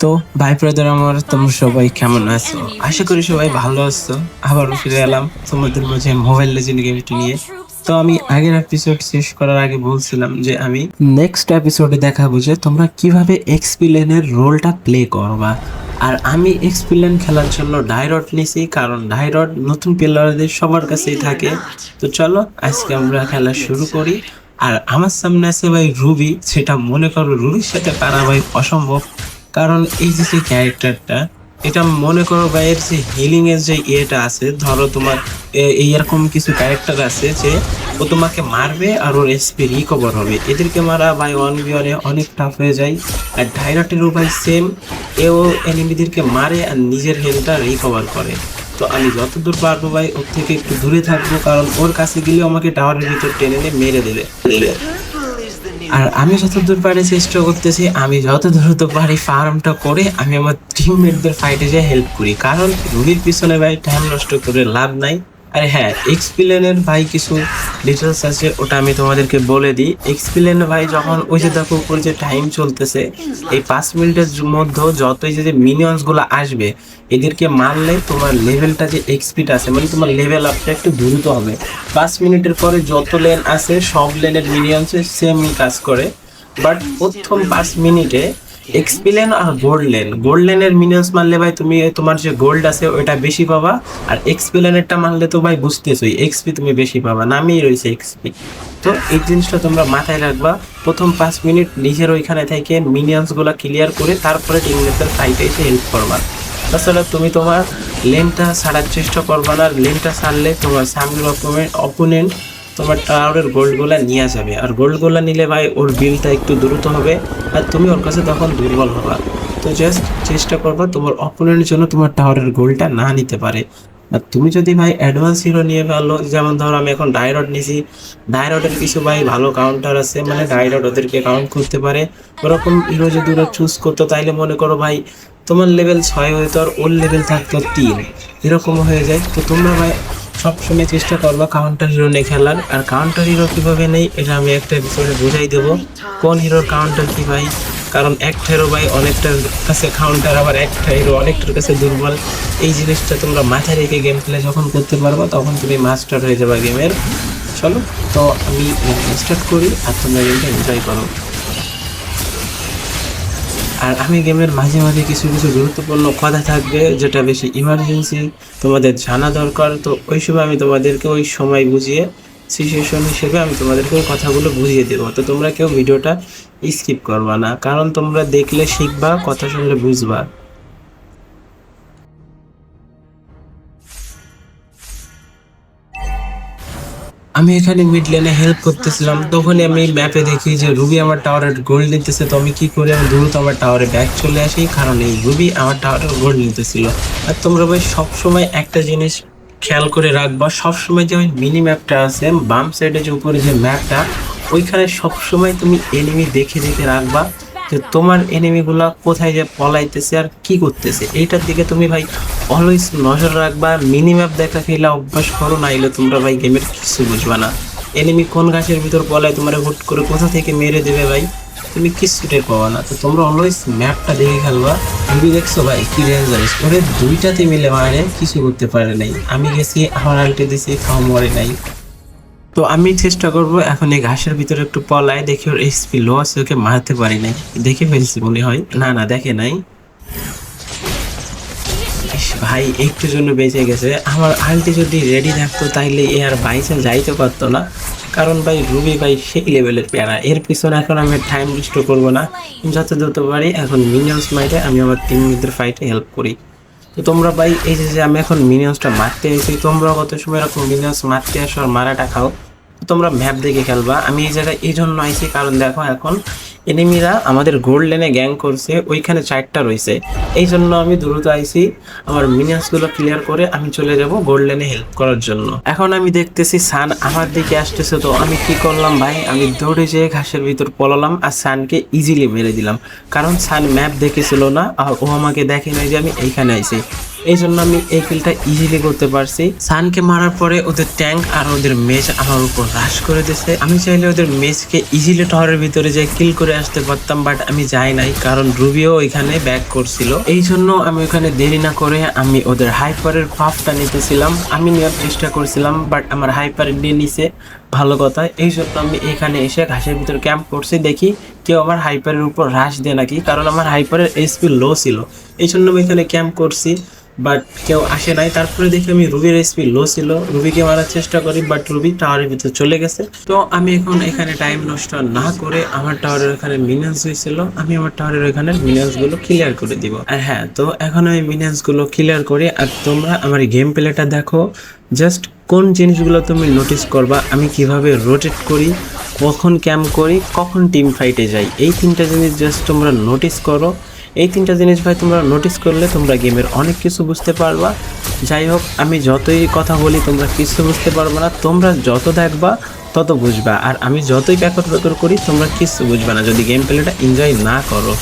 তো ভাই ব্রাদার আমার তোমরা সবাই কেমন আছো? আশা করি সবাই ভালো আছো। আবারও ফিরে এলাম তোমাদের মাঝে মোবাইল লেজেন্ড গেমটি নিয়ে। তো আমি আগের এপিসোড শেষ করার আগে বলছিলাম যে আমি নেক্সট এপিসোডে দেখাবো যে তোমরা কীভাবে এক্সপিলেনের রোলটা প্লে করবা। আর আমি এক্সপিলেন খেলার জন্য ডাইরট নিছি কারণ ডাইরট নতুন প্লেয়ারদের সবার কাছেই থাকে। তো চলো আজকে আমরা খেলা শুরু করি। আর আমার সামনে আছে ভাই রুবি, সেটা মনে করো রুবির সাথে পারা ভাই অসম্ভব। কারণ এই যে সেই ক্যারেক্টারটা, এটা মনে করো বা এর যে হিলিং এর যে ইয়েটা আছে, ধরো তোমার এইরকম কিছু ক্যারেক্টার আছে যে ও তোমাকে মারবে আর ওর এসপি রিকভার হবে। এদেরকে মারা ভাই ওয়ান বিওয়ানে অনেক টাফ হয়ে যায়। আর ডাইরেক্টেরও ভাই সেম এও এনিমিদেরকে মারে আর নিজের হেলথটা রিকভার করে। তো আমি যতদূর পারব ভাই ওর থেকে একটু দূরে থাকব কারণ ওর কাছে গেলেও আমাকে টাওয়ারের ভিতর টেনে নিয়ে মেরে দেবে। আর আমি যতদূর পারি চেষ্টা করতেছি আমি যত দ্রুত পারি ফার্মটা করে আমি আমার টিমমেটদের ফাইটে যেয়ে হেল্প করি। কারণ রুগীর পিছনে ভাই টাইম নষ্ট করে লাভ নাই। আর হ্যাঁ এক্সপিলেনের ভাই কিছু ডিটেলস আছে, ওটা আমি তোমাদেরকে বলে দিই। এক্সপিলেন ভাই যখন ওই যে দেখো উপর যে টাইম চলতেছে, এই পাঁচ মিনিটের মধ্যে যতই যে মিনিয়ন্সগুলো আসবে, এদেরকে মারলে তোমার লেভেলটা যে এক্সপিড আছে মানে তোমার লেভেল আপটা একটু দ্রুত হবে। পাঁচ মিনিটের পরে যত লেন আছে, সব লেনের মিনিয়ন্সে সেম কাজ করে। বাট প্রথম পাঁচ মিনিটে এক্সপিলেন আর গোল্ড লেন গোল্ড লেনের মিনিয়ন্স মারলে ভাই তুমি, তোমার যে গোল্ড আছে ওইটা বেশি পাবা। আর এক্সপিলেনেরটা মারলে তো ভাই বুঝতেছোই এক্সপি তুমি বেশি পাবা, নামেই রয়েছে এক্সপি তো এই জিনিসটা তোমরা মাথায় রাখবা, প্রথম পাঁচ মিনিট নিজের ওইখানে থেকে মিনিয়ন্সগুলা ক্লিয়ার করে তারপরে টিমমেটদের ফাইটে এসে হেল্প করবা। তাছাড়া তুমি তোমার লেনটা ছাড়ার চেষ্টা করবা না লেনটা ছাড়লে তোমার সামনের অপোনেন্ট তোমার টাওয়ারের গোল্ডগুলা নিয়ে যাবে। আর গোল্ডগুলা নিলে ভাই, ওর বিলটা একটু দ্রুত হবে আর তুমি ওর কাছে তখন দুর্বল হবা। তো জাস্ট চেষ্টা করবা তোমার অপোনেন্টের জন্য তোমার টাওয়ারের গোলটা না নিতে পারে। আর তুমি যদি ভাই অ্যাডভান্স হিরো নিয়ে ভালো যেমন ধরো আমি এখন ডাইরড নিছি ডাইরডের কিছু ভাই ভালো কাউন্টার আছে মানে ডাইরড ওদেরকে কাউন্ট করতে পারে। ওরকম হিরো যদি ওরা চুজ করতো, তাইলে মনে করো ভাই, তোমার লেভেল ছয় হয়তো আর ওর লেভেল থাকতো তিন। এরকম হয়ে যায়। তো তোমরা ভাই সবসময় চেষ্টা করবা কাউন্টার হিরো নিয়ে খেলার। আর কাউন্টার হিরো কীভাবে নেই, এটা আমি একটা এপিসোডে বুঝাই দেবো। কোন হিরোর কাউন্টার কী ভাই? কারণ একটা হিরো ভাই অনেকটার কাছে কাউন্টার আবার একটা হিরো অনেকটার কাছে দুর্বল। এই জিনিসটা তোমরা মাথায় রেখে গেম প্লে যখন করতে পারব, তখন তুমি মাস্টার হয়ে যাবে গেমের চলো, তো আমি স্টার্ট করি, আর তোমরা গেমটা এনজয় করো। আর আমি গেমের মাঝে মাঝে কিছু কিছু গুরুত্বপূর্ণ কথা থাকবে, যেটা বেশি ইমার্জেন্সি তোমাদের জানা দরকার। তো ওই সময় আমি তোমাদেরকে ওই সময় বুঝিয়ে সিচুয়েশন হিসেবে আমি তোমাদেরকে ওই কথাগুলো বুঝিয়ে দেবো। তো তোমরা কেউ ভিডিওটা স্কিপ করবা না, কারণ তোমরা দেখলে শিখবা, কথা শুনলে বুঝবা। আমি এখানে মিড লেনে হেল্প করতেছিলাম। তখনই আমি ম্যাপে দেখি যে রুবি আমার টাওয়ারের গোল্ড নিতেছে। তো আমি কি করি আমি দ্রুত আমার টাওয়ারে ব্যাক চলে আসি? কারণ এই রুবি আমার টাওয়ারের গোল্ড নিতেছিল। আর তোমরা ভাই সবসময় একটা জিনিস খেয়াল করে রাখবা, সবসময় যে ওই মিনি ম্যাপটা আছে, বাম সাইডে যে উপরে যে ম্যাপটা ওইখানে সবসময় তুমি এনিমি দেখে দেখে রাখবা। যে তোমার এনিমিগুলা কোথায় যে পলাইতেছে আর কি করতেছে? এইটার দিকে তুমি ভাই অলওয়েজ নজর রাখবা মিনি ম্যাপ দেখা খেলা অভ্যাস করো, নাইলে তোমরা ভাই গেমের কিছু বুঝবা না। এনিমি কোন গাছের ভিতর পলায়, তোমার হুট করে কোথা থেকে মেরে দেবে ভাই? তুমি কিচ্ছু টের পাবা না। তো তোমরা অলওয়েজ ম্যাপটা দেখে খেলবা। তুমি দেখছ ভাই কি রেঞ্জারিস ওরে দুইটাতে মিলে মারে, কিছু করতে পারে নাই। আমি গেছি, আমার আলটে দিছি খাওয়া মরে নাই। তো আমি চেষ্টা করব এখন এই ঘাসের ভিতরে একটু পলায় দেখি ওর এসপি লো আছে, ওকে মারতে পারি নাই। দেখে ফেলছি মনে হয়। না না, দেখে নাই। ভাই, একটু জন্য বেঁচে গেছে। আমার আলটি যদি রেডি থাকতো তাইলে এ আর বাইসে যাইতে পারতো না। কারণ ভাই রুবি ভাই সেই লেভেলের প্যারা। এর পিছনে এখন আমি টাইম নষ্ট করব না। যত দ্রুত পারি, এখন মিনিয়ন্স মাইটে আমি আমার টিমমেটদের ফাইটে হেল্প করি। তো তোমরা ভাই, এই যে আমি এখন মিনিয়ন্সটা মারতে এসেছি, তোমরা কত সময় এরকম মিনিয়ন্স মারতে আসো আর মারাটা খাও? তোমরা ম্যাপ দেখে খেলবা। আমি এই জায়গায় এই জন্য আইছি কারণ দেখো এখন এনিমিরা আমাদের গোল্ড লেনে গ্যাং করছে, ওইখানে চারটা রয়েছে। এই জন্য আমি দ্রুত আইছি, আমার মিনিয়ন্সগুলো ক্লিয়ার করে আমি চলে যাব গোল্ড লেনে হেল্প করার জন্য। এখন আমি দেখতেছি সান আমার দিকে আসতেছে, তো আমি কি করলাম ভাই? আমি দৌড়ে যেয়ে ঘাসের ভিতর পলালাম আর সানকে ইজিলি মেরে দিলাম। কারণ সান ম্যাপ দেখেছিল না, আর ও আমাকে দেখে নাই যে আমি এইখানে আইছি। এই জন্য আমি এই কিলটা ইজিলি করতে পারছি। সানকে মারার পরে ওদের ট্যাঙ্ক আর ওদের মেজ আমার উপর হ্রাস করে দিছে আমি চাইলে ওদের মেজকে ইজিলি টাওয়ারের ভিতরে যে কিল করে আসতে পারতাম বাট আমি যাই নাই, কারণ রুবিও ওইখানে ব্যাক করছিল। এই জন্য আমি ওখানে দেরি না করে আমি ওদের হাইপারের পাফটা নিতেছিলাম। আমি নেওয়ার চেষ্টা করছিলাম বাট আমার হাইপার নিয়ে নিছে। ভালো কথা এই জন্য আমি এখানে এসে ঘাসের ভিতর ক্যাম্প করছি, দেখি কেউ আমার হাইপারের উপর হ্রাস দেয় নাকি? কারণ আমার হাইপারের এসপি লো ছিল। এই জন্য আমি এখানে ক্যাম্প করছি বাট কেউ আসে নাই। তারপরে দেখি আমি রুবির এসপি লো ছিল। রুবিকে মারার চেষ্টা করি বাট রুবি টাওয়ারের ভিতরে চলে গেছে। তো আমি এখন এখানে টাইম নষ্ট না করে আমার টাওয়ারের এখানে মিনান্স হয়েছিল। আমি আমার টাওয়ারের এখানে মিনান্সগুলো ক্লিয়ার করে দিব। আর হ্যাঁ তো এখন আমি মিনান্সগুলো ক্লিয়ার করি। আর তোমরা আমার গেম প্লেটা দেখো। জাস্ট কোন জিনিসগুলো তুমি নোটিস করবা, আমি কীভাবে রোটেট করি, কখন ক্যাম্প করি, কখন টিম ফাইটে যাই, এই তিনটা জিনিস জাস্ট তোমরা নোটিস করো। এই তিনটা জিনিস ভাই তোমরা নোটিস করলে তোমরা গেমের অনেক কিছু বুঝতে পারবা। যাই হোক, আমি যতই কথা বলি, তোমরা কিছু বুঝতে পারবে না। তোমরা যত দেখবা, তত বুঝবা। আর আমি যতই প্যাকট প্যাকট করি, তোমরা কিছু বুঝবা না। যদি গেম প্লেটা এনজয় না করো।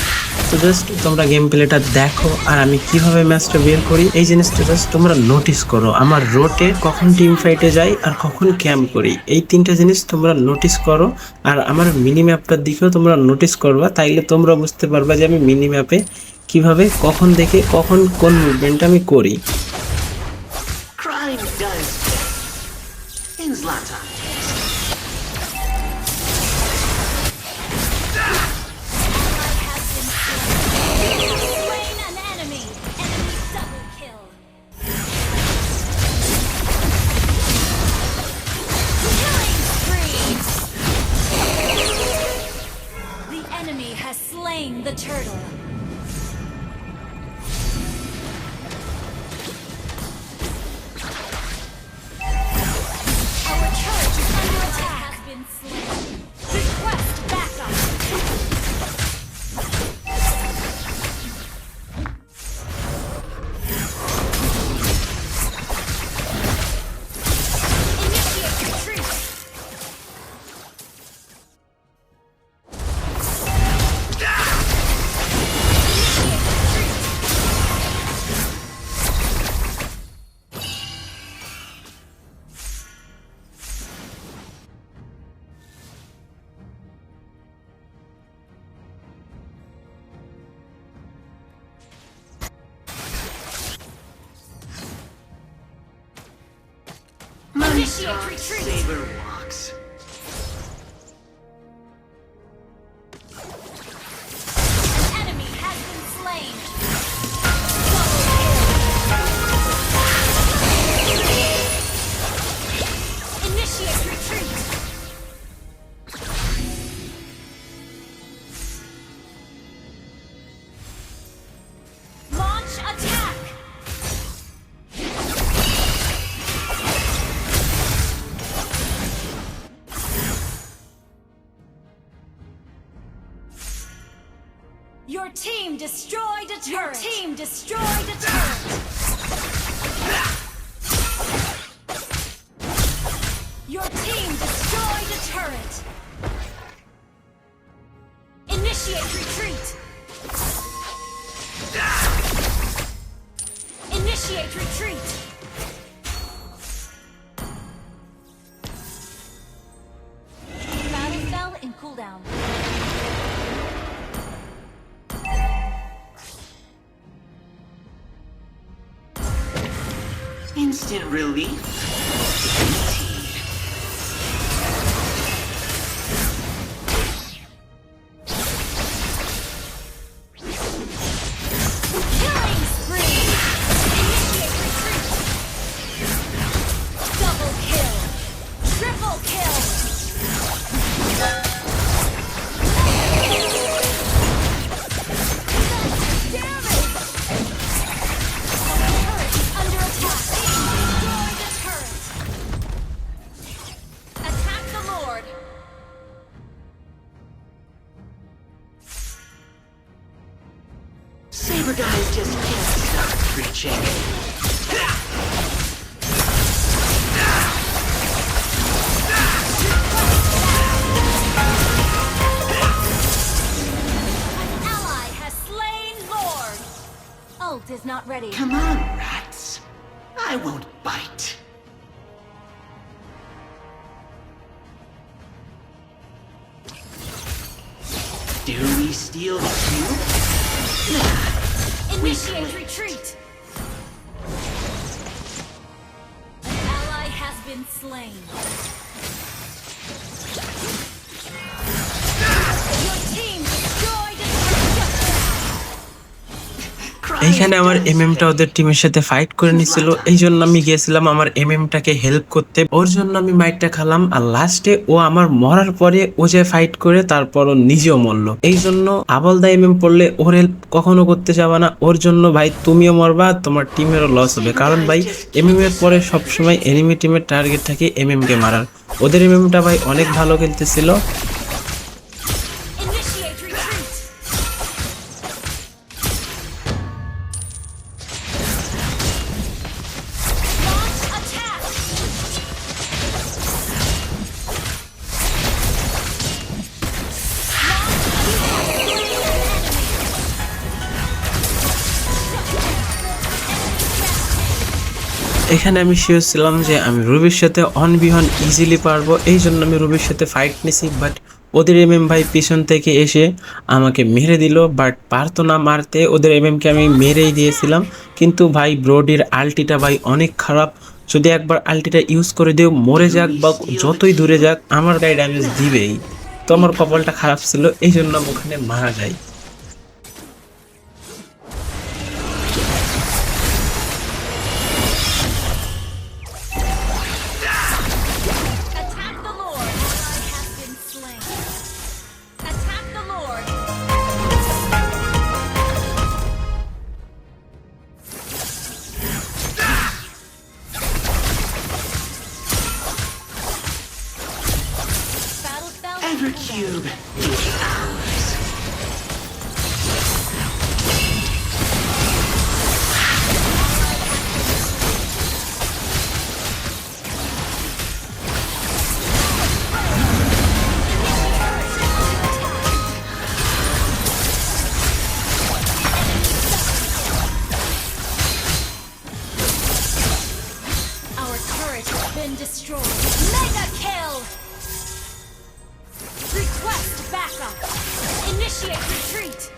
তো জাস্ট তোমরা গেম প্লেটা দেখো আর আমি কীভাবে ম্যাচটা বের করি, এই জিনিসটা জাস্ট তোমরা নোটিস করো আমার রোটে কখন টিম ফাইটে যাই আর কখন ক্যাম্প করি, এই তিনটা জিনিস তোমরা নোটিস করো আর আমার মিনি ম্যাপটার দিকেও তোমরা নোটিস করবা, তাইলে তোমরা বুঝতে পারবা যে আমি মিনি ম্যাপে কীভাবে, কখন দেখে, কখন কোন মুভমেন্টটা আমি করি pay. In Zlatan. Initiate retreat. Saber team destroyed a turret. Your team destroyed a turret. Your team destroyed a turret. Initiate retreat. Initiate retreat. Instant relief. Saber guys just can't stop preaching. An ally has slain Lord! Is not ready. Come on, rats. I won't bite. Do we steal the cube? Initiate retreat. An ally has been slain. এইখানে আমার এমএমটা ওদের টিমের সাথে fight করে নিছিল। এই জন্য আমি গিয়েছিলাম আমার এমএমটাকে হেল্প করতে। ওর জন্য আমি মাইকটা খালাম আর লাস্টে ও আমার মরার পরে ও যে ফাইট করে তারপর ও নিজেও মরলো। এই জন্য আবল দা এমএম পড়লে ওর হেল্প কখনো করতে যাবা না। ওর জন্য ভাই তুমিও মরবা তোমার টিমেরও লস হবে। কারণ ভাই এমএম এর পরে সবসময় এনিমি টিমের টার্গেট থাকে এমএম কে মারার। ওদের এমএমটা ভাই অনেক ভালো খেলতেছিল। এখানে আমি শিওর ছিলাম যে আমি রুবির সাথে অন বিহন ইজিলি পারব, এই জন্য আমি রুবির সাথে ফাইট নিছি বাট ওদের এম এম ভাই পিছন থেকে এসে আমাকে মেরে দিল বাট পারতো না মারতে, ওদের এম এমকে আমি মেরেই দিয়েছিলাম। কিন্তু ভাই, ব্রোডির আলটিটা ভাই অনেক খারাপ। যদি একবার আলটিটা ইউজ করে দিও, মরে যাক বা যতই দূরে যাক, আমার গায়ে ড্যামেজ দিবেই। তো আমার কপালটা খারাপ ছিল, এই জন্য ওখানে মারা যাই। Retreat.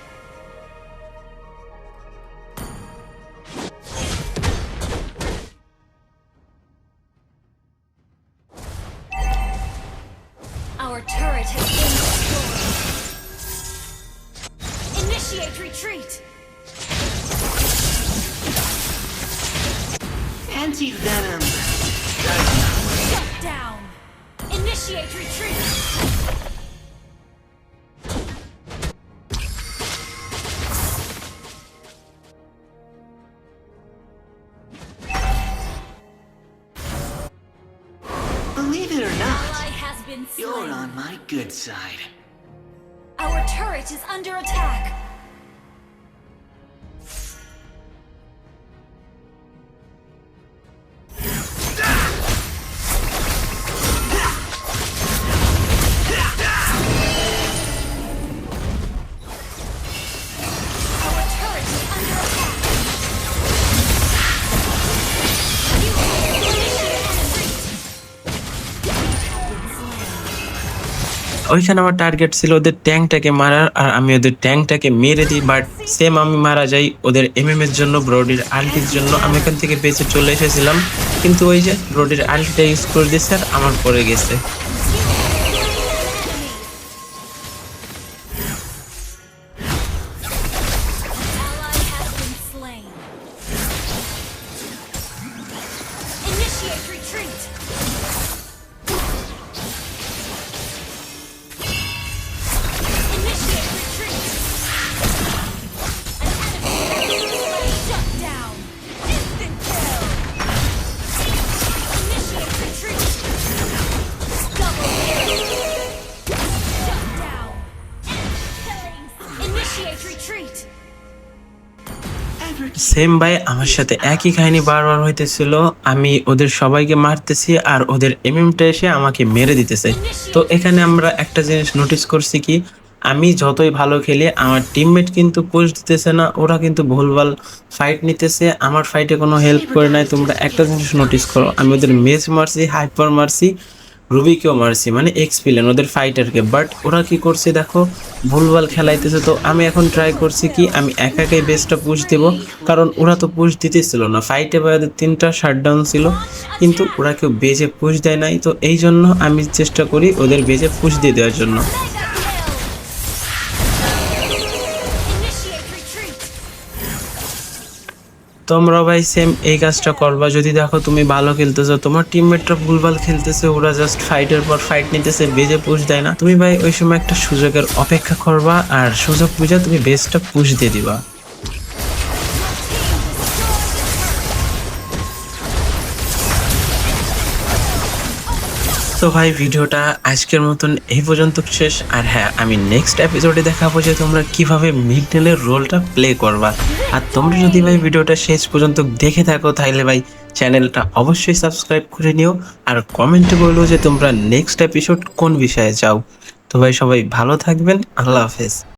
Believe it or not, Ally has been you're on my good side. Our turret is under attack. ওইখানে আমার টার্গেট ছিল ওদের ট্যাঙ্কটাকে মারার, আর আমি ওদের ট্যাঙ্কটাকে মেরে দিই বাট সেম আমি মারা যাই ওদের এম এর জন্য ব্রডির আলটির জন্য। আমি এখান থেকে বেঁচে চলে এসেছিলাম, কিন্তু ওই যে ব্রডির আলটিটা ইউজ করে দিয়েছে আর আমার পরে গেছে। সেম ভাই, আমার সাথে একই কাহিনী বারবার হইতেছিল। আমি ওদের সবাইকে মারতেছি আর ওদের এমএমটা এসে আমাকে মেরে দিতেছে। তো এখানে আমরা একটা জিনিস নোটিস করছি কি, আমি যতই ভালো খেলি, আমার টিমমেট কিন্তু পুশ দিতেছে না, ওরা কিন্তু ভুলভাল ফাইট নিতেছে, আমার ফাইটে কোনো হেল্প করে নাই। তোমরা একটা জিনিস নোটিস করো, আমি ওদের মেজ মারছি হাইপার মারছি রুবিকেও মারছি মানে এক্স পিলেন ওদের ফাইটারকে বাট ওরা কি করছে দেখো, ভুলভাল খেলাইতেছে। তো আমি এখন ট্রাই করছি কি, আমি একা একাই বেসটা পুশ দেব। কারণ ওরা তো পুশ দিতেছিল না। ফাইটে বাইরে তিনটা শাটডাউন ছিল। কিন্তু ওরা কেউ বেজে পুশ দেয় নাই। তো এই জন্য আমি চেষ্টা করি ওদের বেজে পুশ দিয়ে দেওয়ার জন্য। তোমরা ভাই সেম এই কাজটা করবা। যদি দেখো তুমি ভালো খেলতেছো, তোমার টিমমেটরা ভুলভাল খেলতেছে, ওরা জাস্ট ফাইটের পর ফাইট নিতেছে, বেজে পুষ দেয় না। তুমি ভাই ওই সময় একটা সুযোগের অপেক্ষা করবা, আর সুযোগ বুঝে তুমি বেস্টটা পুষ দিয়ে দিবা। তো ভাই, ভিডিওটা আজকের মতন এই পর্যন্ত শেষ। আর হ্যাঁ আমি নেক্সট এপিসোডে দেখাবো যে তোমরা কীভাবে মিডনেলের রোলটা প্লে করবা। আর তোমরা যদি ভাই, ভিডিওটা শেষ পর্যন্ত দেখে থাকো, তাহলে ভাই চ্যানেলটা অবশ্যই সাবস্ক্রাইব করে নিও। আর কমেন্টে বলো যে তোমরা নেক্সট এপিসোড কোন বিষয়ে চাও। তো ভাই, সবাই ভালো থাকবেন। আল্লাহ হাফেজ।